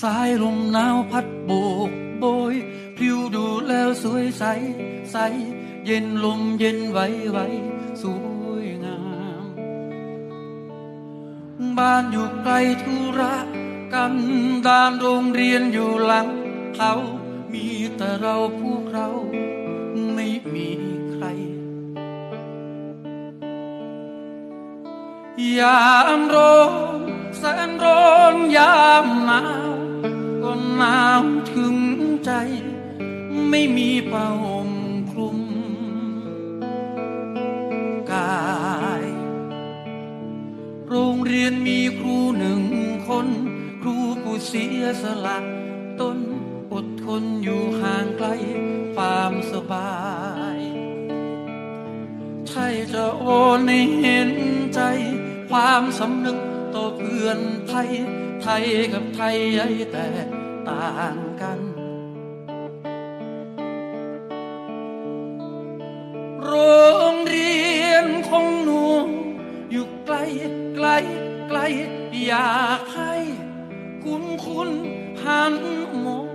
สายลมหนาวพัดโบกโบยพลิ้วดูแล้วสวยใส ใส เย็นลมเย็นไหวไหวสวยงาม บ้านอยู่ไกลธุระกันดานโรงเรียนอยู่หลังเขา มีแต่เราพวกเราไม่มีใครยามร้อนแสนร้อาวก็หนาวถึงใจ ไม่มีผ้าห่มคลุม กาย โรงเรียนมีครูหนึ่งคน ครูผู้เสียสละตนอดทนอยู่ห่างไกลความสบาย ใช่จะวอนให้เห็นใจความสำนึก ต่อเพื่อนไทย ไทยกับไทยใหญ่แต่ต่างกัน โรงเรียนของหนูอยู่ไกลไกลไกล อยากให้ คุณคุณหันมอง